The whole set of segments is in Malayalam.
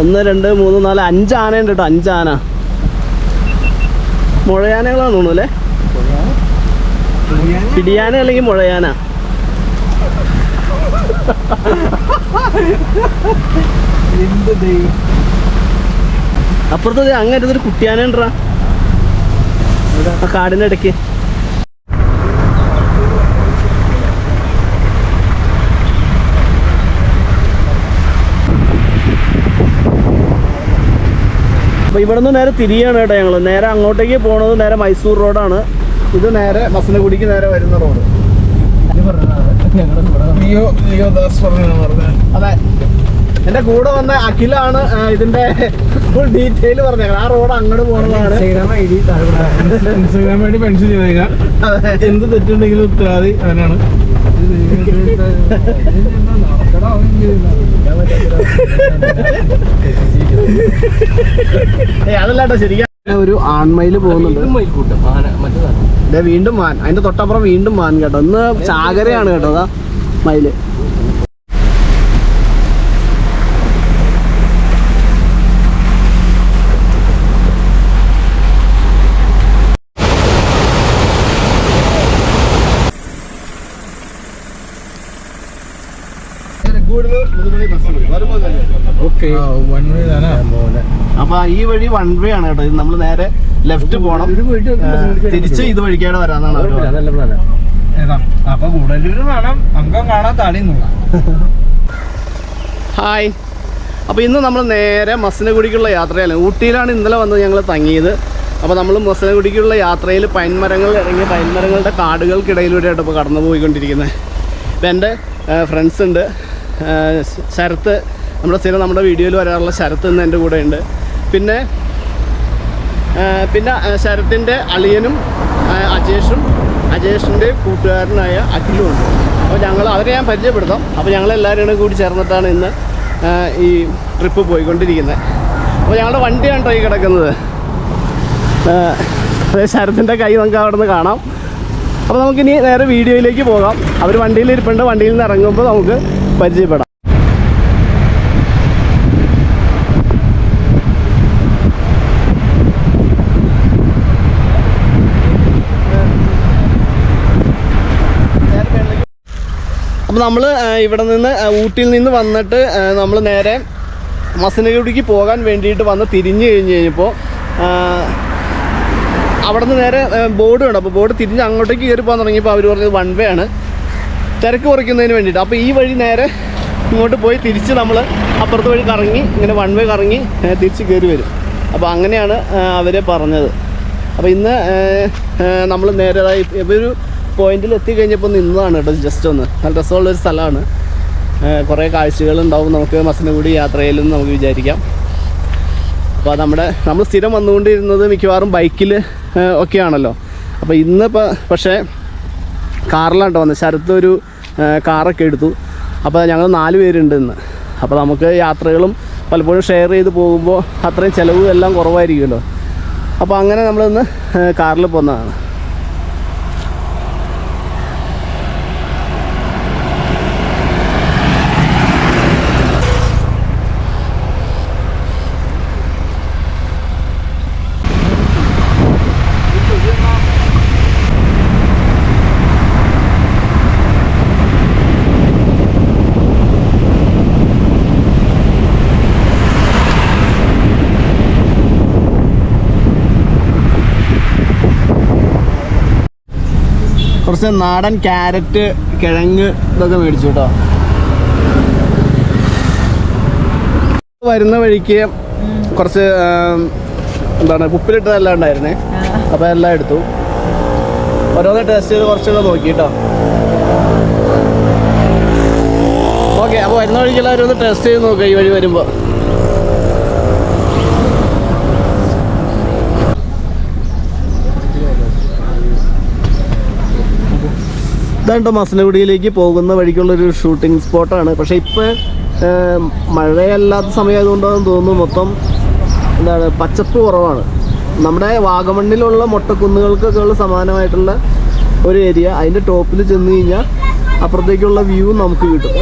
ഒന്ന് രണ്ട് മൂന്ന് നാല് അഞ്ച് ആനയുണ്ട് കേട്ടോ അഞ്ച് ആന. മുഴയാനകളാണ് തോന്നുന്നു അല്ലേ? പിടിയാന അല്ലെങ്കിൽ മുഴയാന? എന്ത് ദൈവം? അപ്പുറത്ത് ദേ അങ്ങേറ്റത്ത് ഒരു കുട്ടിയാന ഉണ്ടാ ആ കാടിന്റെ ഇടയ്ക്ക്. അപ്പൊ ഇവിടെ നിന്ന് നേരെ തിരിയാണ് കേട്ടോ ഞങ്ങൾ നേരെ അങ്ങോട്ടേക്ക് പോണത് നേരെ മൈസൂർ റോഡാണ്. ഇത് നേരെ മസനഗുഡിക്ക് നേരെ വരുന്ന റോഡ്. അതെ എന്റെ കൂടെ വന്ന അഖിലാണ് ഇതിന്റെ ഫുൾ ഡീറ്റെയിൽ പറഞ്ഞത്. ആ റോഡ് അങ്ങോട്ട് പോണതാണ്. ഇൻസ്റ്റാഗ്രാം ഐ ഡി മെൻഷൻ ചെയ്തേക്കാം. എന്ത് തെറ്റുണ്ടെങ്കിലും ഉത്തരവാദി അവനാണ്. ശരിക്കും. ഒരു ആൺമയിൽ പോകുന്നുണ്ട്. വീണ്ടും മാൻ. അതിന്റെ തൊട്ടപ്പുറം വീണ്ടും മാൻ കേട്ടോ. ഇന്ന് ചാകരയാണ് കേട്ടോ അതാ മയിൽ. ഓക്കെ. വൺ വേ അപ്പൊ ഈ വഴി വൺ വേ ആണ് കേട്ടോ. ഇത് നമ്മൾ നേരെ ലെഫ്റ്റ് പോണം. തിരിച്ച് ഇത് വഴിക്കാണ് വരാന്നാണ് ഹായ് പറഞ്ഞത്. ഏതാ? അപ്പൊ കൂടുതലൊരു വേണം അംഗം കാണാൻ തളിന്നുള്ള ഹായ് അപ്പോൾ ഇന്ന് നമ്മൾ നേരെ മസനഗുഡിക്കുള്ള യാത്രയാണ് ഊട്ടിയിലാണ് ഇന്നലെ വന്ന് ഞങ്ങൾ തങ്ങിയത്. അപ്പോൾ നമ്മൾ മസനഗുഡിക്കുള്ള യാത്രയിൽ പൈൻമരങ്ങൾ ഇറങ്ങി പൈൻമരങ്ങളുടെ കാടുകൾക്കിടയിലൂടെയാണ് ഇപ്പോൾ കടന്നു പോയിക്കൊണ്ടിരിക്കുന്നത് ഇപ്പം എന്റെ ഫ്രണ്ട്സ് ഉണ്ട്. ശരത്ത് നമ്മുടെ സ്ഥിരം നമ്മുടെ വീഡിയോയിൽ വരാറുള്ള ശരത്ത് ഇന്ന് എന്റെ കൂടെ ഉണ്ട് പിന്നെ പിന്നെ ശരത്തിന്റെ അളിയനും അജേഷും അജേഷിന്റെ കൂട്ടുകാരനായ അഖിലും ഉണ്ട്. അപ്പോൾ ഞങ്ങൾ അവരെ ഞാൻ പരിചയപ്പെടുത്താം. അപ്പോൾ ഞങ്ങളെല്ലാവരും കൂടി ചേർന്നിട്ടാണ് ഇന്ന് ഈ ട്രിപ്പ് പോയിക്കൊണ്ടിരിക്കുന്നത്. അപ്പോൾ ഞങ്ങളുടെ വണ്ടിയാണ് ട്രൈ കിടക്കുന്നത്. ശരത്തിന്റെ കൈ നമുക്ക് അവിടെ നിന്ന് കാണാം. അപ്പോൾ നമുക്കിനി നേരെ വീഡിയോയിലേക്ക് പോകാം. അവർ വണ്ടിയിൽ ഇരിപ്പുണ്ട്. വണ്ടിയിൽ നിന്ന് ഇറങ്ങുമ്പോൾ നമുക്ക് പരിചയപ്പെടാം. അപ്പോൾ നമ്മൾ ഇവിടെ നിന്ന് ഊട്ടിയിൽ നിന്ന് വന്നിട്ട് നമ്മൾ നേരെ മസനഗുഡിക്ക് പോകാൻ വേണ്ടിയിട്ട് വന്ന് തിരിഞ്ഞു കഴിഞ്ഞ് കഴിഞ്ഞപ്പോൾ അവിടെ നിന്ന് നേരെ ബോർഡ് ഉണ്ട് അപ്പോൾ ബോർഡ് തിരിഞ്ഞ് അങ്ങോട്ടേക്ക് കയറി പോകാൻ തുടങ്ങിയപ്പോൾ അവർ പറഞ്ഞത് വൺ വേ ആണ്. തിരക്ക് കുറയ്ക്കുന്നതിന് വേണ്ടിയിട്ട്. അപ്പോൾ ഈ വഴി നേരെ ഇങ്ങോട്ട് പോയി തിരിച്ച് നമ്മൾ അപ്പുറത്ത് വഴി കറങ്ങി ഇങ്ങനെ വൺ വേ കറങ്ങി തിരിച്ച് കയറി വരും. അപ്പോൾ അങ്ങനെയാണ് അവർ പറഞ്ഞത്. അപ്പോൾ ഇന്ന് നമ്മൾ നേരെ ഒരു പോയിന്റിൽ എത്തിക്കഴിഞ്ഞപ്പോൾ നിന്നതാണ് കേട്ടോ ജസ്റ്റ് ഒന്ന്. നല്ല രസമുള്ള ഒരു സ്ഥലമാണ് കുറേ കാഴ്ചകളുണ്ടാവും. നമുക്ക് മസനഗുഡി യാത്രയിലും നമുക്ക് വിചാരിക്കാം. അപ്പോൾ നമ്മുടെ നമ്മൾ സ്ഥിരം വന്നുകൊണ്ടിരുന്നത് മിക്കവാറും ബൈക്കിൽ ഒക്കെയാണല്ലോ. അപ്പോൾ ഇന്നിപ്പോൾ പക്ഷേ കാറിലാണ് കേട്ടോ വന്നത് ശരത്ത് ഒരു കാറൊക്കെ എടുത്തു. അപ്പോൾ ഞങ്ങൾ നാല് പേരുണ്ട് ഇന്ന്. അപ്പോൾ നമുക്ക് യാത്രകളും പലപ്പോഴും ഷെയർ ചെയ്ത് പോകുമ്പോൾ അത്രയും ചിലവ് എല്ലാം കുറവായിരിക്കുമല്ലോ. അപ്പോൾ അങ്ങനെ നമ്മളിന്ന് കാറിൽ പോകുന്നതാണ് കുറച്ച് നാടൻ ക്യാരറ്റ് കിഴങ്ങ് ഇതൊക്കെ മേടിച്ചു കേട്ടോ. വരുന്ന വഴിക്ക് കുറച്ച് എന്താണ് ഉപ്പിലിട്ടതെല്ലാം ഉണ്ടായിരുന്നേ. അപ്പോൾ എല്ലാം എടുത്തു. ഓരോന്ന് ടേസ്റ്റ് ചെയ്ത് കുറച്ചൊക്കെ നോക്കി കേട്ടോ. ഓക്കെ അപ്പോൾ വരുന്ന വഴിക്ക് എല്ലാവരും ഒന്ന് ടെസ്റ്റ് ചെയ്ത് നോക്കുക ഈ വഴി വരുമ്പോൾ ഇതാണ് ട്ടോ മസനഗുഡിയിലേക്ക് പോകുന്ന വഴിക്കുള്ളൊരു ഷൂട്ടിംഗ് സ്പോട്ടാണ് പക്ഷേ ഇപ്പോൾ മഴയല്ലാത്ത സമയമായതുകൊണ്ടാണെന്ന് തോന്നുന്നു മൊത്തം എന്താണ് പച്ചപ്പ് കുറവാണ്. നമ്മുടെ വാഗമണ്ണിലുള്ള മൊട്ടക്കുന്നുകൾക്കൊക്കെ ഉള്ള സമാനമായിട്ടുള്ള ഒരു ഏരിയ അതിന്റെ ടോപ്പിൽ ചെന്ന് കഴിഞ്ഞാൽ അപ്പുറത്തേക്കുള്ള വ്യൂ നമുക്ക് കിട്ടും.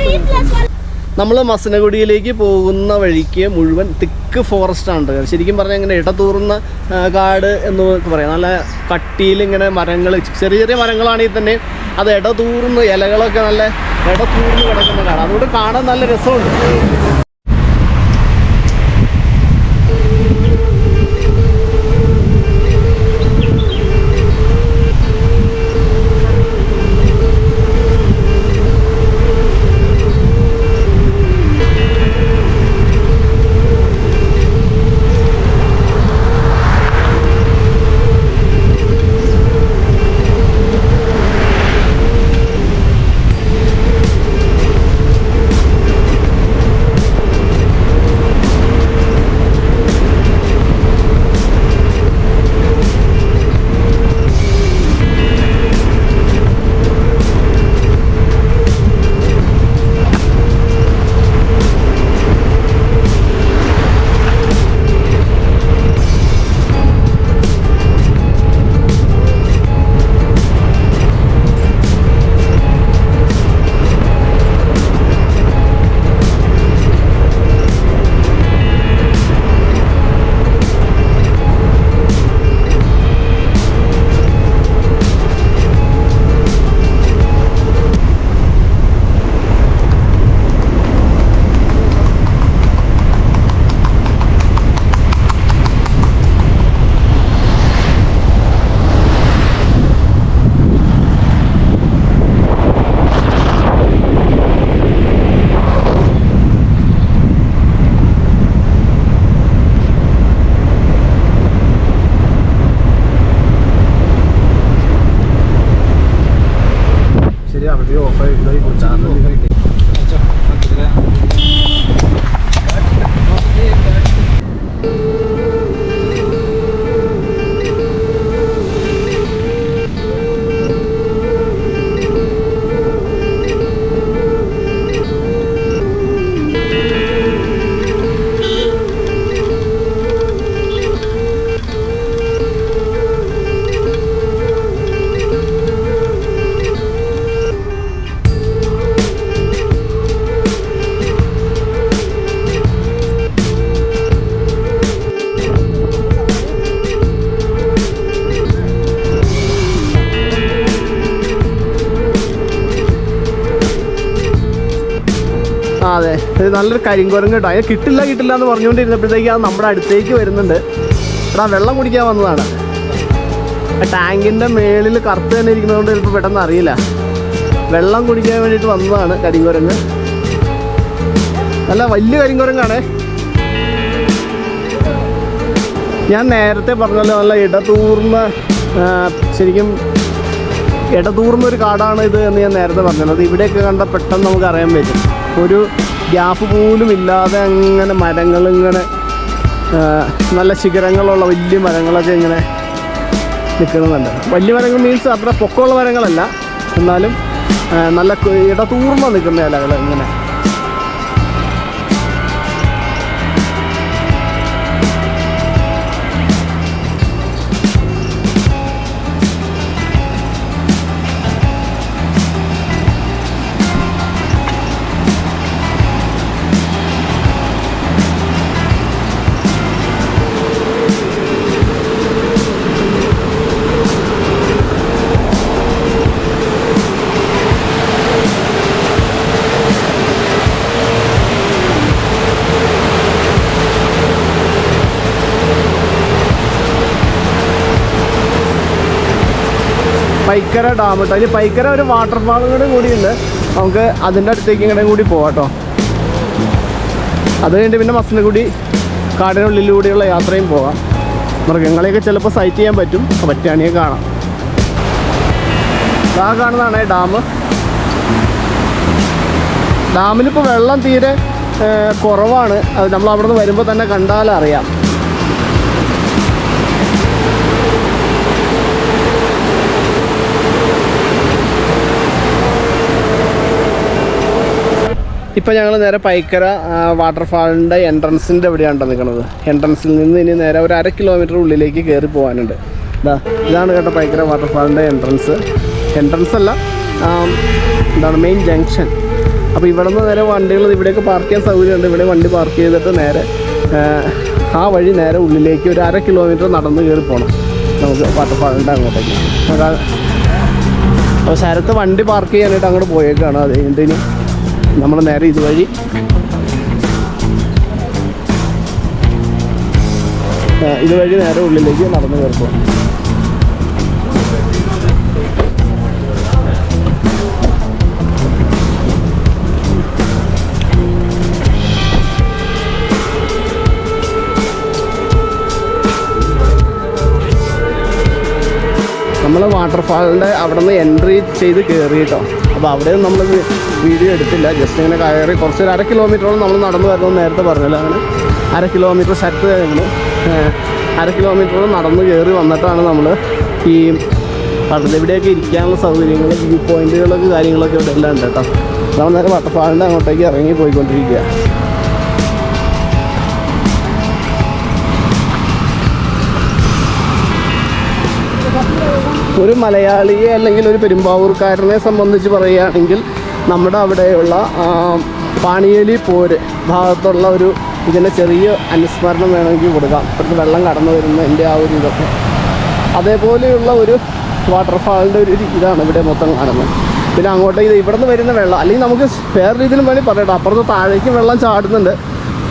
നമ്മൾ മസനഗുഡിയിലേക്ക് പോകുന്ന വഴിക്ക് മുഴുവൻ തിക്ക് ഫോറസ്റ്റ് ആണ്. ശരിക്കും പറഞ്ഞാൽ ഇങ്ങനെ ഇടതൂർന്ന കാട് എന്ന് പറയാം. നല്ല കട്ടിയിൽ ഇങ്ങനെ മരങ്ങൾ ചെറിയ ചെറിയ മരങ്ങളാണെങ്കിൽ തന്നെ അത് ഇടതൂർന്ന് ഇലകളൊക്കെ നല്ല ഇടതൂർന്ന് കിടക്കുന്നതാണ് അതുകൊണ്ട് കാണാൻ നല്ല രസമുണ്ട്. നല്ലൊരു കരിങ്കുരങ്ങ് കേട്ടോ. അതിന് കിട്ടില്ല കിട്ടില്ല എന്ന് പറഞ്ഞുകൊണ്ടിരുന്നപ്പോഴത്തേക്ക് അത് നമ്മുടെ അടുത്തേക്ക് വരുന്നുണ്ട്. എടാ വെള്ളം കുടിക്കാൻ വന്നതാണ്. ടാങ്കിന്റെ മേളിൽ കറുത്ത് തന്നെ ഇരിക്കുന്നതുകൊണ്ട് ചിലപ്പോൾ പെട്ടെന്ന് അറിയില്ല. വെള്ളം കുടിക്കാൻ വേണ്ടിയിട്ട് വന്നതാണ് കരിങ്കുരങ്ങ്. നല്ല വലിയ കരിങ്കുരങ്ങാണ്. ഞാൻ നേരത്തെ പറഞ്ഞല്ലോ നല്ല ഇടതൂർന്ന ശരിക്കും ഇടതൂർന്ന ഒരു കാടാണ് ഇത് എന്ന് ഞാൻ നേരത്തെ പറഞ്ഞല്ലോ. അത് ഇവിടെയൊക്കെ കണ്ട പെട്ടെന്ന് നമുക്ക് അറിയാൻ പറ്റും. ഒരു ഗ്യാപ്പ് പോലും ഇല്ലാതെ അങ്ങനെ മരങ്ങൾ ഇങ്ങനെ നല്ല ശിഖരങ്ങളുള്ള വലിയ മരങ്ങളൊക്കെ ഇങ്ങനെ നിൽക്കുന്നുണ്ട്. വലിയ മരങ്ങൾ മീൻസ് അത്ര പൊക്കമുള്ള മരങ്ങളല്ല. എന്നാലും നല്ല ഇടതൂർന്ന നിൽക്കുന്ന ഇലകൾ ഇങ്ങനെ. പൈക്കര ഡാം കേട്ടോ. അതിൽ പൈക്കര ഒരു വാട്ടർഫാളും കൂടെ കൂടിയുണ്ട്. നമുക്ക് അതിന്റെ അടുത്തേക്ക് ഇങ്ങനെ കൂടി പോവാം കേട്ടോ. അത് കഴിഞ്ഞിട്ട് പിന്നെ മസനഗുടി കാടിനുള്ളിലൂടെയുള്ള യാത്രയും പോകാം മൃഗങ്ങളെയൊക്കെ ചിലപ്പോൾ സൈറ്റ് ചെയ്യാൻ പറ്റും. പറ്റുകയാണെങ്കിൽ കാണാം. ആ കാണുന്നതാണ് ഡാം. ഡാമിലിപ്പോൾ വെള്ളം തീരെ കുറവാണ്. അത് നമ്മൾ അവിടെ നിന്ന് വരുമ്പോൾ തന്നെ കണ്ടാലറിയാം. ഇപ്പം ഞങ്ങൾ നേരെ പൈക്കര വാട്ടർഫാളിന്റെ എൻട്രൻസിന്റെ എവിടെയാണ് നിൽക്കുന്നത് എൻട്രൻസിൽ നിന്ന് ഇനി നേരെ ഒരു അര കിലോമീറ്റർ ഉള്ളിലേക്ക് കയറി പോകാനുണ്ട് ഇതാ ഇതാണ് കേട്ടോ പൈക്കര വാട്ടർഫാളിന്റെ എൻട്രൻസ് എൻട്രൻസ് അല്ല എന്താണ് മെയിൻ ജംഗ്ഷൻ അപ്പോൾ ഇവിടെ നിന്ന് നേരെ വണ്ടികൾ ഇവിടെയൊക്കെ പാർക്ക് ചെയ്യാൻ സൗകര്യമുണ്ട്. ഇവിടെ വണ്ടി പാർക്ക് ചെയ്തിട്ട് നേരെ ആ, വഴി നേരെ ഉള്ളിലേക്ക് ഒരു അര കിലോമീറ്റർ നടന്ന് കയറി പോകണം നമുക്ക് വാട്ടർഫാളിന്റെ അങ്ങോട്ടേക്ക്. അപ്പോൾ ശരത്ത് വണ്ടി പാർക്ക് ചെയ്യാനായിട്ട് അങ്ങോട്ട് പോയേക്കാണ്. അത് ഇനി നമ്മൾ നേരെ ഇതുവഴി ഇതുവഴി നേരെ ഉള്ളിലേക്ക് നടന്നു കയറി വാട്ടർഫാളിന്റെ അവിടെ നിന്ന് എൻട്രി ചെയ്ത് കയറി കേട്ടോ അപ്പോൾ അവിടെ നമ്മൾ വീഡിയോ എടുത്തില്ല. ജസ്റ്റ് ഇങ്ങനെ കയറി കുറച്ച് ഒരു അര കിലോമീറ്ററോളം നമ്മൾ നടന്നു വരണമെന്ന് നേരത്തെ പറഞ്ഞല്ലോ അങ്ങനെ. അര കിലോമീറ്റർ സെറ്റ് കഴിഞ്ഞു. അര കിലോമീറ്ററോളം നടന്ന് കയറി വന്നിട്ടാണ് നമ്മൾ ഈ പടത്തിൽ ഇവിടെയൊക്കെ ഇരിക്കാനുള്ള സൗകര്യങ്ങൾ വ്യൂ പോയിന്റുകളൊക്കെ കാര്യങ്ങളൊക്കെ ഇവിടെ എല്ലാം ഉണ്ട് കേട്ടോ. നമ്മൾ നേരെ വാട്ടർഫാളിന്റെ അങ്ങോട്ടേക്ക് ഇറങ്ങി പോയിക്കൊണ്ടിരിക്കുക. ഒരു മലയാളിയെ അല്ലെങ്കിൽ ഒരു പെരുമ്പാവൂർക്കാരനെ സംബന്ധിച്ച് പറയുകയാണെങ്കിൽ നമ്മുടെ അവിടെയുള്ള പാണിയേലി പോര് ഭാഗത്തുള്ള ഒരു ഇതിന്റെ ചെറിയ അനുസ്മരണം വേണമെങ്കിൽ കൊടുക്കാം ഇപ്പോഴത്തെ വെള്ളം കടന്നു വരുന്നതിന്റെ ആ ഒരു ഇതൊക്കെ. അതേപോലെയുള്ള ഒരു വാട്ടർഫാളിന്റെ ഒരു ഇതാണ് ഇവിടെ മൊത്തം കാണുന്നത്. പിന്നെ അങ്ങോട്ടേക്ക് ഇവിടെ നിന്ന് വരുന്ന വെള്ളം അല്ലെങ്കിൽ നമുക്ക് വേറെ രീതിയിലും വേണമെങ്കിൽ പറയട്ടോ. അപ്പുറത്ത് താഴേക്ക് വെള്ളം ചാടുന്നുണ്ട്.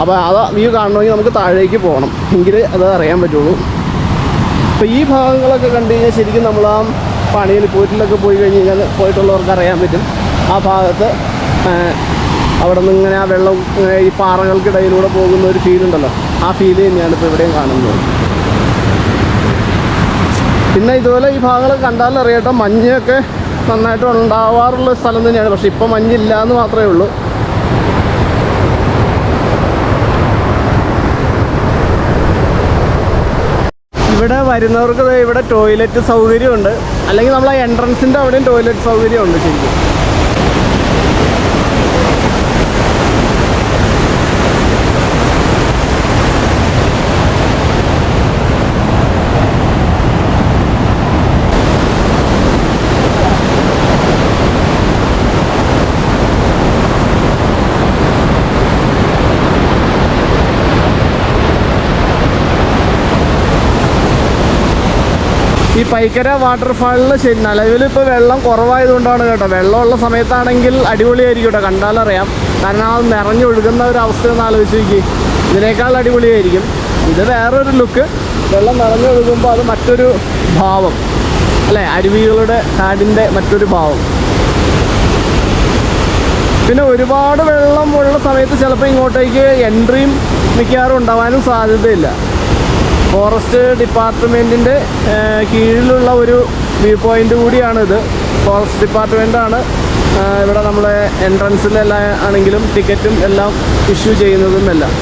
അപ്പോൾ അത് വ്യൂ കാണണമെങ്കിൽ നമുക്ക് താഴേക്ക് പോകണം. എങ്കിലേ അത് അറിയാൻ പറ്റുള്ളൂ. അപ്പോൾ ഈ ഭാഗങ്ങളൊക്കെ കണ്ടു കഴിഞ്ഞാൽ ശരിക്കും നമ്മൾ ആ പണിയിൽ പോയിട്ടിലൊക്കെ പോയി കഴിഞ്ഞ് കഴിഞ്ഞാൽ പോയിട്ടുള്ളവർക്ക് അറിയാൻ പറ്റും. ആ ഭാഗത്ത് അവിടെ നിന്ന് ഇങ്ങനെ ആ വെള്ളം ഈ പാറകൾക്കിടയിലൂടെ പോകുന്ന ഒരു ഫീൽ ഉണ്ടല്ലോ. ആ ഫീൽ തന്നെയാണ് ഇപ്പോൾ ഇവിടെയും കാണുന്നത്. പിന്നെ ഇതുപോലെ ഈ ഭാഗങ്ങൾ കണ്ടാൽ അറിയട്ടോ മഞ്ഞൊക്കെ നന്നായിട്ട് ഉണ്ടാവാറുള്ള സ്ഥലം തന്നെയാണ്. പക്ഷേ ഇപ്പോൾ മഞ്ഞില്ല എന്ന് മാത്രമേ ഉള്ളൂ. ഇവിടെ വരുന്നവർക്ക് ഇവിടെ ടോയ്ലറ്റ് സൗകര്യമുണ്ട്. അല്ലെങ്കിൽ നമ്മൾ ആ എൻട്രൻസിന്റെ അവിടെയും ടോയ്ലറ്റ് സൗകര്യമുണ്ട് ശരിക്കും. ഈ പൈക്കര വാട്ടർഫാളിൽ ശരി നിലവിൽ ഇപ്പോൾ വെള്ളം കുറവായതുകൊണ്ടാണ് കേട്ടോ. വെള്ളമുള്ള സമയത്താണെങ്കിൽ അടിപൊളിയായിരിക്കും കേട്ടോ. കണ്ടാലറിയാം. കാരണം അത് നിറഞ്ഞൊഴുകുന്ന ഒരു അവസ്ഥ ഒന്ന് ആലോചിച്ച് നോക്കി. ഇതിനേക്കാൾ അടിപൊളിയായിരിക്കും. ഇത് വേറൊരു ലുക്ക് വെള്ളം നിറഞ്ഞൊഴുകുമ്പോൾ അത് മറ്റൊരു ഭാവം. അല്ലേ? അരുവികളുടെ കാടിന്റെ മറ്റൊരു ഭാവം. പിന്നെ ഒരുപാട് വെള്ളം ഉള്ള സമയത്ത് ചിലപ്പോൾ ഇങ്ങോട്ടേക്ക് എൻട്രിയും മിക്കവാറും ഉണ്ടാവാനും സാധ്യതയില്ല. ഫോറസ്റ്റ് ഡിപ്പാർട്ട്മെന്റിന്റെ കീഴിലുള്ള ഒരു വ്യൂ പോയിന്റ് കൂടിയാണിത്. ഫോറസ്റ്റ് ഡിപ്പാർട്ട്മെന്റാണ് ഇവിടെ നമ്മളെ എൻട്രൻസിലെല്ലാം ആണെങ്കിലും ടിക്കറ്റും എല്ലാം ഇഷ്യൂ ചെയ്യുന്നതും എല്ലാം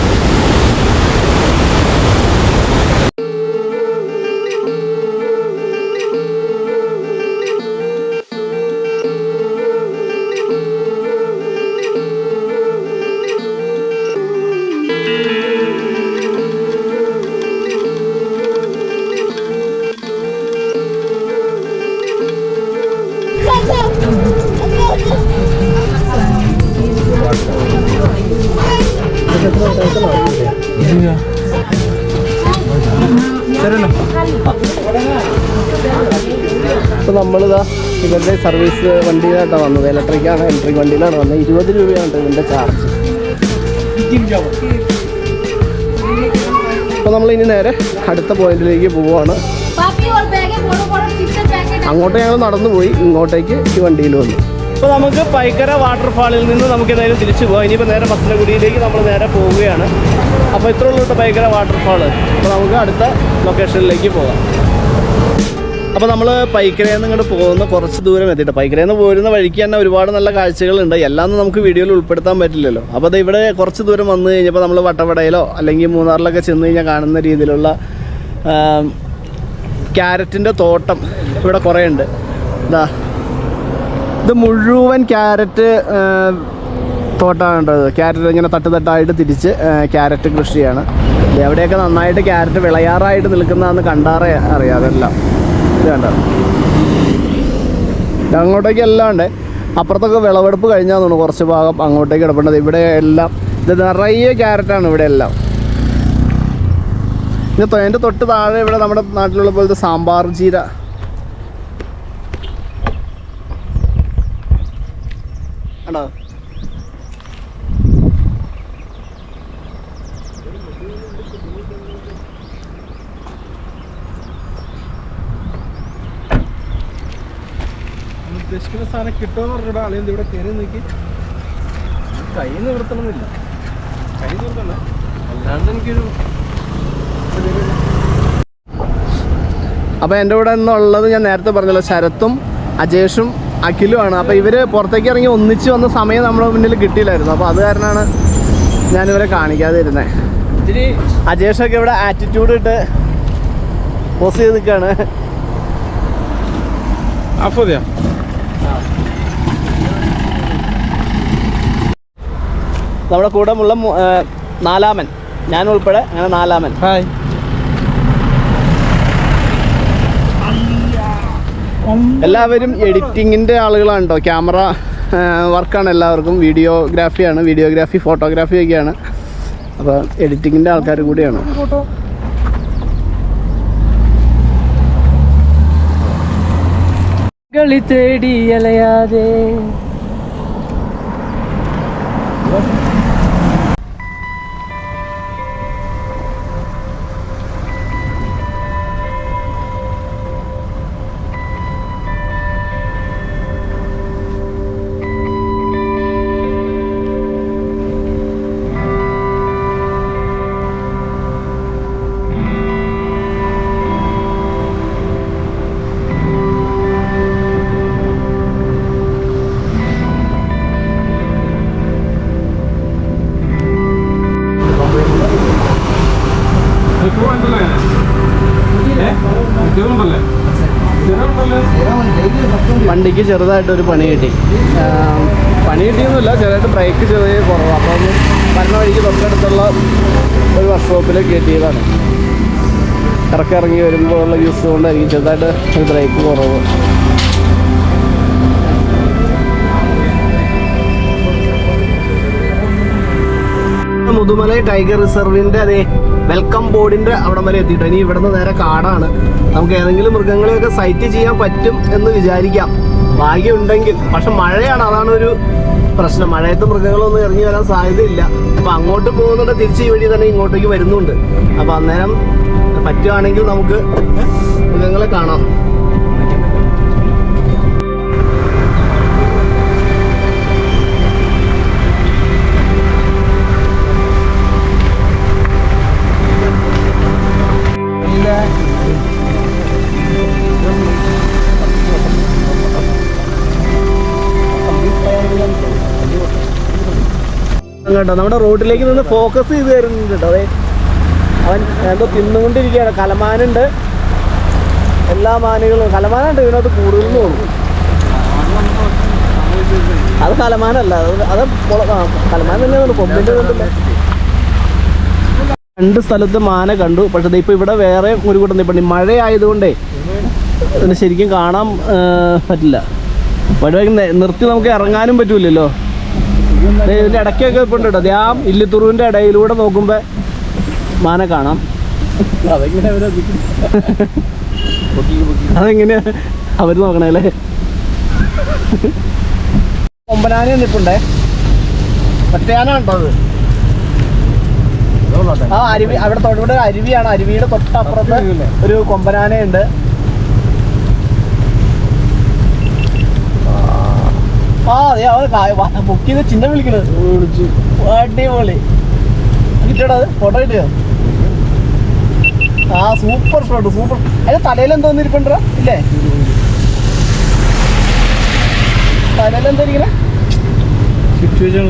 ഇവരുടെ സർവീസ് വണ്ടിയിലായിട്ടാണ് വന്നത്. ഇലക്ട്രിക്കാണ് ഇലക്ട്രിക് വണ്ടിയിലാണ് വന്നത്. ഇരുപത് രൂപയാണ് ഇതിന്റെ ചാർജ് അപ്പോൾ നമ്മൾ ഇനി നേരെ അടുത്ത പോയിന്റിലേക്ക് പോവുകയാണ് അങ്ങോട്ട് ഞങ്ങൾ നടന്നു പോയി ഇങ്ങോട്ടേക്ക് ഈ വണ്ടിയിൽ വന്നു. ഇപ്പോൾ നമുക്ക് പൈക്കര വാട്ടർഫാളിൽ നിന്ന് നമുക്ക് എന്തായാലും തിരിച്ചു പോകാം ഇനിയിപ്പോൾ നേരെ പത്തനംകുടിയിലേക്ക് നമ്മൾ നേരെ പോവുകയാണ്. അപ്പോൾ ഇത്രയുള്ള പൈക്കര വാട്ടർഫാൾ അപ്പോൾ നമുക്ക് അടുത്ത ലൊക്കേഷനിലേക്ക് പോകാം. അപ്പോൾ നമ്മൾ പൈക്കരയിൽ നിന്ന് ഇങ്ങോട്ട് പോകുന്ന കുറച്ച് ദൂരം എത്തിയിട്ട് പൈക്കരയിൽ നിന്ന് പോരുന്ന വഴിക്ക് തന്നെ ഒരുപാട് നല്ല കാഴ്ചകളുണ്ട്. എല്ലാം നമുക്ക് വീഡിയോയിൽ ഉൾപ്പെടുത്താൻ പറ്റില്ലല്ലോ. അപ്പോൾ അത് ഇവിടെ കുറച്ച് ദൂരം വന്നു കഴിഞ്ഞപ്പോൾ നമ്മൾ വട്ടവടയിലോ അല്ലെങ്കിൽ മൂന്നാറിലൊക്കെ ചെന്ന് കഴിഞ്ഞാൽ കാണുന്ന രീതിയിലുള്ള ക്യാരറ്റിന്റെ തോട്ടം ഇവിടെ കുറേ ഉണ്ട് ഇതാ ഇത് മുഴുവൻ ക്യാരറ്റ് തോട്ടമാണ് ഉണ്ടത് ക്യാരറ്റ് ഇങ്ങനെ തട്ട് തട്ടായിട്ട് തിരിച്ച് ക്യാരറ്റ് കൃഷിയാണ്. എവിടെയൊക്കെ നന്നായിട്ട് ക്യാരറ്റ് വിളയാറായിട്ട് നിൽക്കുന്നതെന്ന് കണ്ടാറേ അറിയാം അതെല്ലാം. ഇത് അങ്ങോട്ടേക്ക് എല്ലാം ഉണ്ട്. അപ്പുറത്തൊക്കെ വിളവെടുപ്പ് കഴിഞ്ഞാൽ തോന്നുന്നു കുറച്ച് ഭാഗം അങ്ങോട്ടേക്ക് കിടപ്പുണ്ട്. ഇവിടെ എല്ലാം ഇത് നിറയെ ക്യാരറ്റാണ് ഇവിടെ എല്ലാം. പിന്നെ എന്റെ തൊട്ട് താഴെ ഇവിടെ നമ്മുടെ നാട്ടിലുള്ള പോലത്തെ സാമ്പാർ ചീര. ആണോ ഉദ്ദേശിക്കുന്ന സാധനം കിട്ടുമെന്ന് പറഞ്ഞിട്ട് അല്ലെങ്കിൽ ഇവിടെ കയറി നീക്കി? കൈ നിവർത്തണമെന്നില്ല കൈ നിവർത്തണ്ട അല്ലാണ്ട് എനിക്കൊരു അപ്പോൾ എന്റെ കൂടെ എന്നുള്ളത് ഞാൻ നേരത്തെ പറഞ്ഞല്ലോ ശരത്തും അജേഷും അഖിലുമാണ്. അപ്പോൾ ഇവർ പുറത്തേക്ക് ഇറങ്ങി ഒന്നിച്ചു വന്ന സമയം നമ്മുടെ മുന്നിൽ കിട്ടിയില്ലായിരുന്നു. അപ്പോൾ അത് കാരണമാണ് ഞാനിവരെ കാണിക്കാതെ ഇരുന്നത് ഇത്തിരി അജേഷൊക്കെ ഇവിടെ ആറ്റിറ്റ്യൂഡ് ഇട്ട് പോസ് ചെയ്ത് നിൽക്കുകയാണ് അഫോദിയാ നമ്മുടെ കൂടെ ഉള്ള നാലാമൻ. ഞാൻ ഉൾപ്പെടെ അങ്ങനെ നാലാമൻ. ഹായ്. എല്ലാവരും എഡിറ്റിങ്ങിന്റെ ആളുകളാണ് കേട്ടോ ക്യാമറ വർക്കാണ് എല്ലാവർക്കും. വീഡിയോഗ്രാഫിയാണ് വീഡിയോഗ്രാഫി ഫോട്ടോഗ്രാഫി ഒക്കെയാണ് അപ്പോൾ എഡിറ്റിങ്ങിന്റെ ആൾക്കാർ കൂടിയാണ് ഫോട്ടോ കളി തേടി ചെറുതായിട്ടൊരു പണി കിട്ടി. പണി കിട്ടിയൊന്നുമില്ല ചെറുതായിട്ട് ബ്രേക്ക് ചെറിയ കുറവ്. അപ്പോൾ മരണ വഴിക്ക് തൊട്ടടുത്തുള്ള ഒരു വർക്ക്ഷോപ്പിൽ കയറ്റിയതാണ് ഇറക്കി ഇറങ്ങി വരുമ്പോൾ ഉള്ള യൂസ് കൊണ്ടായിരിക്കും ചെറുതായിട്ട് ഒരു ബ്രേക്ക് കുറവ്. മുതുമലൈ ടൈഗർ റിസർവിന്റെ അതെ വെൽക്കം ബോർഡിന്റെ അവിടെ വരെ എത്തിയിട്ടുണ്ട് ഇനി ഇവിടുന്ന് നേരെ കാടാണ്. നമുക്ക് ഏതെങ്കിലും മൃഗങ്ങളെയൊക്കെ സൈറ്റ് ചെയ്യാൻ പറ്റും എന്ന് വിചാരിക്കാം. ഭാഗ്യം ഉണ്ടെങ്കിൽ പക്ഷെ മഴയാണ് അതാണ് ഒരു പ്രശ്നം. മഴയത്ത് മൃഗങ്ങളൊന്നും ഇറങ്ങി വരാൻ സാധ്യതയില്ല. അപ്പൊ അങ്ങോട്ട് പോകുന്നുണ്ട് തിരിച്ച് ഈ വഴി തന്നെ ഇങ്ങോട്ടേക്ക് വരുന്നുണ്ട്. അപ്പൊ അന്നേരം പറ്റുവാണെങ്കിൽ നമുക്ക് മൃഗങ്ങളെ കാണാം. കേട്ടോ നമ്മുടെ റോഡിലേക്ക് നിന്ന് ഫോക്കസ് ചെയ്ത് തരുന്നുണ്ട് കേട്ടോ. അതെ അവൻ എന്തോ തിന്നുകൊണ്ടിരിക്കുകയാണ്. കലമാനുണ്ട്. എല്ലാ മാനുകളും കലമാനുണ്ട് ഇതിനകത്ത് കൂടുതലെന്ന് തോന്നുന്നു അത് കലമാനല്ല അത് കലമാൻ തന്നെയാണ് കൊമ്പിന്റെ രണ്ട് സ്ഥലത്ത് മാന കണ്ടു പക്ഷെ ദേ ഇപ്പൊ ഇവിടെ വേറെ ഒരു കൂട്ടം നിൽപ്പുണ്ട് മഴയായതുകൊണ്ടേ ശരിക്കും കാണാൻ പറ്റില്ല. വഴിവെക്ക് നിർത്തി നമുക്ക് ഇറങ്ങാനും പറ്റൂലല്ലോ. ദേ ഇതിന്റെ ഇടയ്ക്കൊക്കെ ഇപ്പൊ ഉണ്ട് കേട്ടോ ദേ ആ ഇല്ലിത്തുറുവിന്റെ ഇടയിലൂടെ നോക്കുമ്പോൾ മാന കാണാം. അതെങ്ങനെ അവർ നോക്കണേ ഒമ്പനാന നിൽപ്പുണ്ടേ അത്? ആ അരുവി അവിടെ ഒരു അരുവിയാണ്. അരുവിയുടെ തൊട്ടപ്പുറത്ത് ഒരു കൊമ്പനാനയുണ്ട്. ആ അതെ അവൻ ബുക്ക് ചെയ്ത് ചിഹ്നം വിളിക്കണത്. അടിപൊളി. കിട്ടിയോടാ അത്? ഫോട്ടോ കിട്ടിയോ? ആ സൂപ്പർ ഷോട്ട് സൂപ്പർ. അതിന്റെ തലയിൽ എന്തോ ഇരിപ്പുണ്ടോ ഇല്ലേ? തലയിൽ എന്താ ഇരിക്കണേ? സിറ്റുവേഷൻ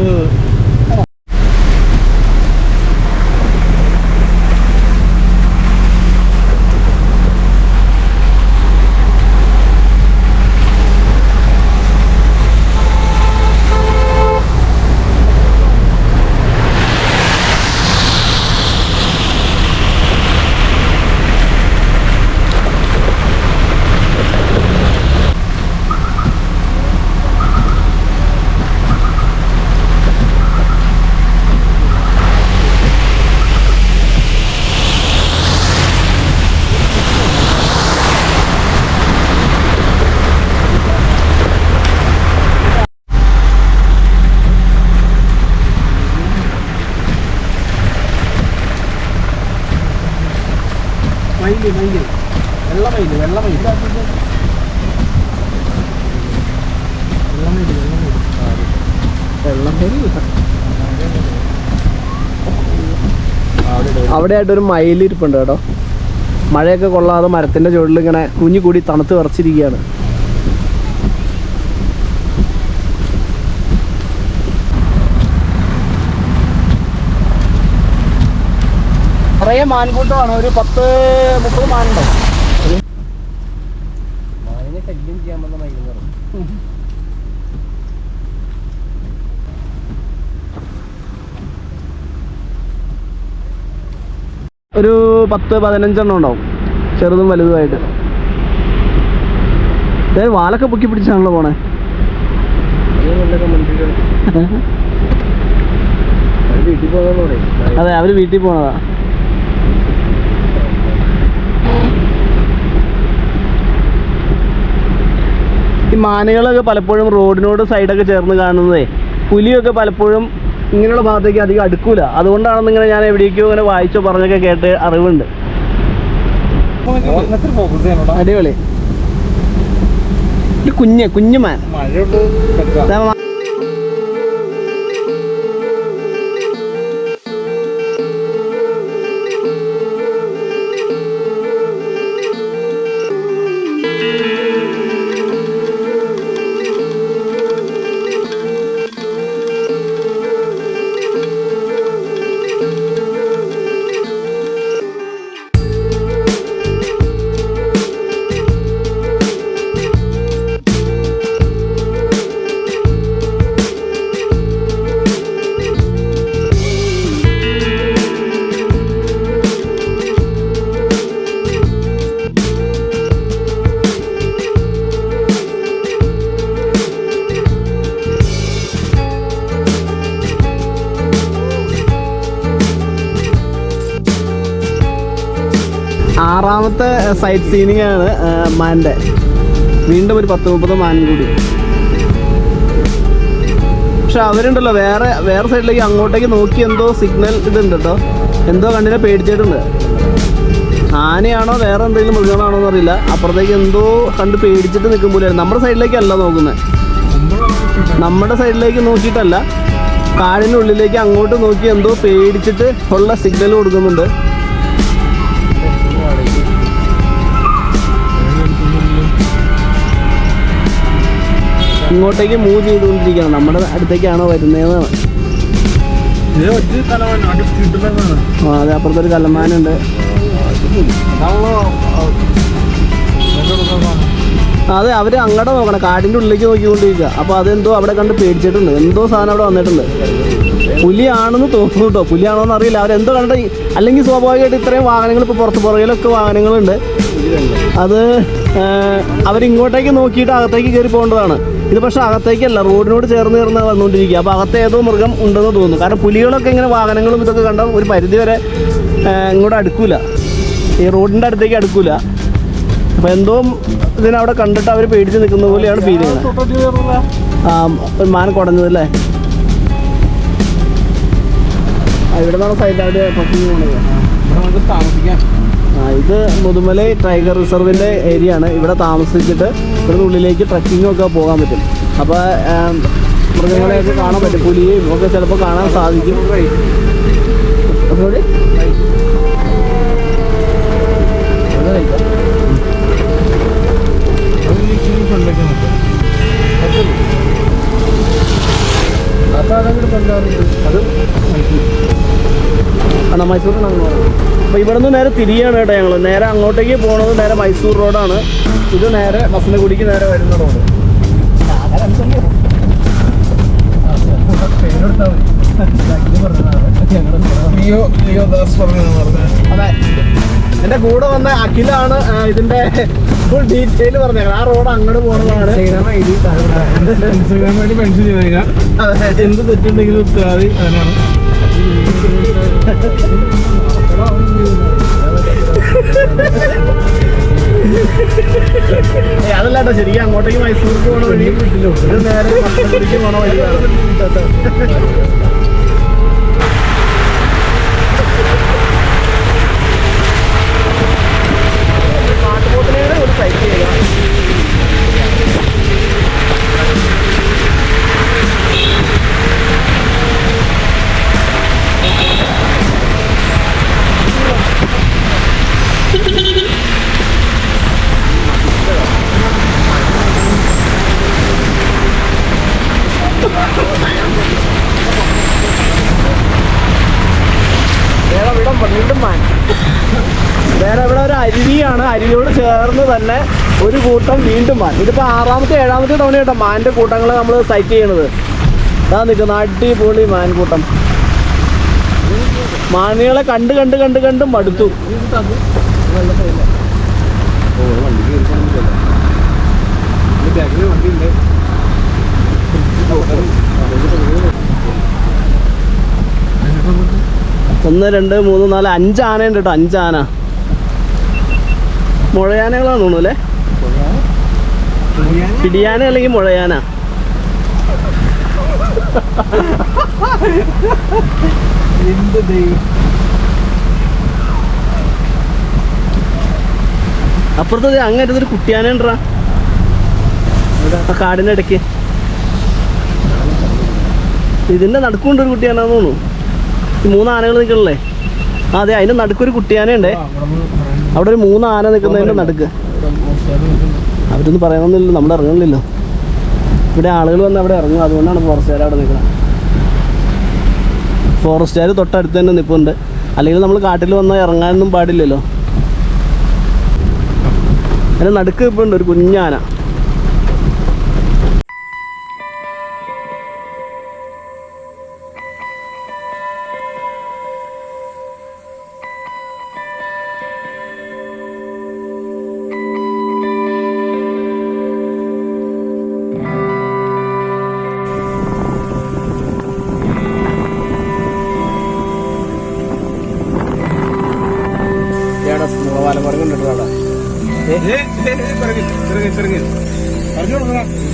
വെള്ളമില്ല വെള്ളമില്ല. അവിടെയായിട്ടൊരു മയിലിരിപ്പുണ്ട് കേട്ടോ. മഴയൊക്കെ കൊള്ളാതെ മരത്തിന്റെ ചുവട്ടിൽ ഇങ്ങനെ കുഞ്ഞു കൂടി തണുത്ത് വിറച്ചിരിക്കുകയാണ്. കുറേ മാൻകൂട്ടമാണ് ഒരു പത്ത് മുപ്പത് മാനുണ്ടോ. ശല്യം ചെയ്യാൻ വന്ന മൈലെന്ന് പറഞ്ഞു. ഒരു പത്ത് പതിനഞ്ചെണ്ണം ഉണ്ടാവും. ചെറുതും വലുതുമായിട്ട്. അതായത് വാലൊക്കെ പൊക്കി പിടിച്ചാണല്ലോ പോണേ. അതെ അവർ വീട്ടിൽ പോണതാ. ഈ മാനുകളൊക്കെ പലപ്പോഴും റോഡിനോട് സൈഡൊക്കെ ചേർന്ന് കാണുന്നതേ. പുലിയൊക്കെ പലപ്പോഴും ഇങ്ങനെയുള്ള ഭാഗത്തേക്ക് അധികം അടുക്കൂല. അതുകൊണ്ടാണെന്ന് ഇങ്ങനെ ഞാൻ എവിടേക്കോ ഇങ്ങനെ വായിച്ചോ പറഞ്ഞൊക്കെ കേട്ട് അറിവുണ്ട്. അടിപൊളി. കുഞ്ഞ് കുഞ്ഞു ആറാമത്തെ സൈറ്റ് സീനിങ് ആണ് മാന്റെ. വീണ്ടും ഒരു പത്ത് മുപ്പത് മാൻ കൂടി. പക്ഷെ അവരുണ്ടല്ലോ വേറെ വേറെ സൈഡിലേക്ക് അങ്ങോട്ടേക്ക് നോക്കി എന്തോ സിഗ്നൽ ഇതുണ്ട് കേട്ടോ എന്തോ കണ്ണിനെ പേടിച്ചിട്ടുണ്ട്. ആനയാണോ വേറെ എന്തെങ്കിലും മൃഗങ്ങളാണോ എന്നറിയില്ല. അപ്പുറത്തേക്ക് എന്തോ കണ്ട് പേടിച്ചിട്ട് നിൽക്കുമ്പോഴായിരുന്നു നമ്മുടെ സൈഡിലേക്കല്ല നോക്കുന്നത്. നമ്മുടെ സൈഡിലേക്ക് നോക്കിയിട്ടല്ല. കാടിന്റെ ഉള്ളിലേക്ക് അങ്ങോട്ട് നോക്കി എന്തോ പേടിച്ചിട്ട് ഉള്ള സിഗ്നൽ കൊടുക്കുന്നുണ്ട്. ഇങ്ങോട്ടേക്ക് മൂവ് ചെയ്തുകൊണ്ടിരിക്കുകയാണ്. നമ്മുടെ അടുത്തേക്കാണോ വരുന്നതെന്നാണ് ആ അതെ അപ്പുറത്തൊരു കല്ലമാനുണ്ട് അതെ അവർ അങ്ങോട്ട് നോക്കണം. കാടിന്റെ ഉള്ളിലേക്ക് നോക്കിക്കൊണ്ടിരിക്കുക. അപ്പോൾ അതെന്തോ അവിടെ കണ്ട് പേടിച്ചിട്ടുണ്ട്. എന്തോ സാധനം അവിടെ വന്നിട്ടുണ്ട്. പുലിയാണെന്ന് തോന്നുന്നു കേട്ടോ. പുലിയാണോ എന്ന് അറിയില്ല അവരെന്തോ കണ്ട അല്ലെങ്കിൽ സ്വാഭാവികമായിട്ട് ഇത്രയും വാഹനങ്ങൾ ഇപ്പോൾ പുറത്ത് പുറകിലൊക്കെ വാഹനങ്ങളുണ്ട്. അത് അവരിങ്ങോട്ടേക്ക് നോക്കിയിട്ട് അകത്തേക്ക് കയറി പോകേണ്ടതാണ്. ഇത് പക്ഷെ അകത്തേക്കല്ല റോഡിനോട് ചേർന്ന് ചേർന്ന് വന്നുകൊണ്ടിരിക്കുക. അപ്പോൾ അകത്ത് ഏതോ മൃഗം ഉണ്ടെന്ന് തോന്നുന്നു. കാരണം പുലികളൊക്കെ ഇങ്ങനെ വാഹനങ്ങളും ഇതൊക്കെ കണ്ട ഒരു പരിധി വരെ ഇങ്ങോട്ട് അടുക്കൂല. ഈ റോഡിന്റെ അടുത്തേക്ക് അടുക്കൂല. അപ്പോൾ എന്തോ ഇതിനവിടെ കണ്ടിട്ട് അവർ പേടിച്ച് നിൽക്കുന്ന പോലെയാണ് ഫീൽ ചെയ്യുന്നത്. മാൻ കുടഞ്ഞതല്ലേ ഇവിടെ നിന്നാണ് സൈഡിലായിട്ട് നമുക്ക് താമസിക്കാം ഇത് മുതുമലൈ ടൈഗർ റിസർവിന്റെ ഏരിയ ആണ്. ഇവിടെ താമസിച്ചിട്ട് ഉള്ളിലേക്ക് ട്രക്കിങ്ങും ഒക്കെ പോകാൻ പറ്റും. അപ്പോൾ മൃഗങ്ങളെയൊക്കെ കാണാൻ പറ്റും. പുലിയും ഒക്കെ ചിലപ്പോൾ കാണാൻ സാധിക്കും. അപ്പോൾ ഇവിടെ അത് ആണോ മൈസൂരിനാണോ അപ്പോൾ ഇവിടെ നിന്ന് നേരെ തിരിയാണ് കേട്ടോ ഞങ്ങൾ നേരെ അങ്ങോട്ടേക്ക് പോണത് നേരെ മൈസൂർ റോഡാണ്. ഇത് നേരെ മസനഗുഡിക്ക് നേരെ വരുന്ന റോഡ്. അതെ. എന്റെ കൂടെ വന്ന അഖിലാണ് ഇതിന്റെ ഫുൾ ഡീറ്റെയിൽ പറഞ്ഞത്. ആ റോഡ് അങ്ങോട്ട് പോണതാണ്. ഇൻസ്റ്റാഗ്രാം വേണ്ടി മെൻഷൻ ചെയ്തേക്കാം. എന്ത് തെറ്റുണ്ടെങ്കിലും ഉത്തരവാദി അതിനാണ് ഏയ് അതല്ല കേട്ടോ ശരിക്കും അങ്ങോട്ടേക്ക് മൈസൂർക്ക് പോണ വഴി ഇത് നേരെ പോണ വഴിയാണ്. അരുവിയാണ് അരുവിയോട് ചേർന്ന് തന്നെ ഒരു കൂട്ടം വീണ്ടും മാൻ. ഇതിപ്പോൾ ആറാമത്തെ ഏഴാമത്തെ തവണ കേട്ടോ മാന്റെ കൂട്ടങ്ങൾ നമ്മൾ സൈറ്റ് ചെയ്യണത്. അതാ നിൽക്കുന്ന അടിപൊളി മാൻകൂട്ടം മാനുകളെ കണ്ട് കണ്ട് കണ്ട് കണ്ട് മടുത്തു. ഒന്ന് രണ്ട് മൂന്ന് നാല് അഞ്ച് ആനയുണ്ട് കേട്ടോ അഞ്ചാന മുഴയാനകളാണ് തോന്നുന്നു അല്ലേ? പിടിയാന അല്ലെങ്കിൽ മുഴയാന? എന്ത് ദൈവം? അപ്പുറത്ത് ദേ അങ്ങേറ്റത്ത് ഒരു കുട്ടിയാന ഉണ്ടാ ആ കാടിന്റെ ഇടയ്ക്ക്. ഇതിന്റെ നടുക്കുണ്ട് ഒരു കുട്ടിയാനാന്ന് തോന്നുന്നു. ഈ മൂന്ന് ആനകൾ നിൽക്കണല്ലേ അതെ അതിന്റെ നടുക്കൊരു കുട്ടിയാനയുണ്ടേ. അവിടെ ഒരു മൂന്ന് ആന നിൽക്കുന്നതിന്റെ നടുക്ക്. അവരൊന്നും പറയണമെന്നില്ല നമ്മൾ ഇറങ്ങണില്ലല്ലോ ഇവിടെ ആളുകൾ വന്ന് അവിടെ ഇറങ്ങും അതുകൊണ്ടാണ് ഫോറസ്റ്റുകാർ അവിടെ നിൽക്കുന്നത്. ഫോറസ്റ്റുകാർ തൊട്ടടുത്ത് തന്നെ നിൽപ്പുണ്ട്. അല്ലെങ്കിൽ നമ്മൾ കാട്ടിൽ വന്നാൽ ഇറങ്ങാനൊന്നും പാടില്ലല്ലോ. അതിന് നടുക്ക് ഇപ്പോൾ ഉണ്ട് ഒരു കുഞ്ഞാന. പറഞ്ഞു കൊടുക്കണം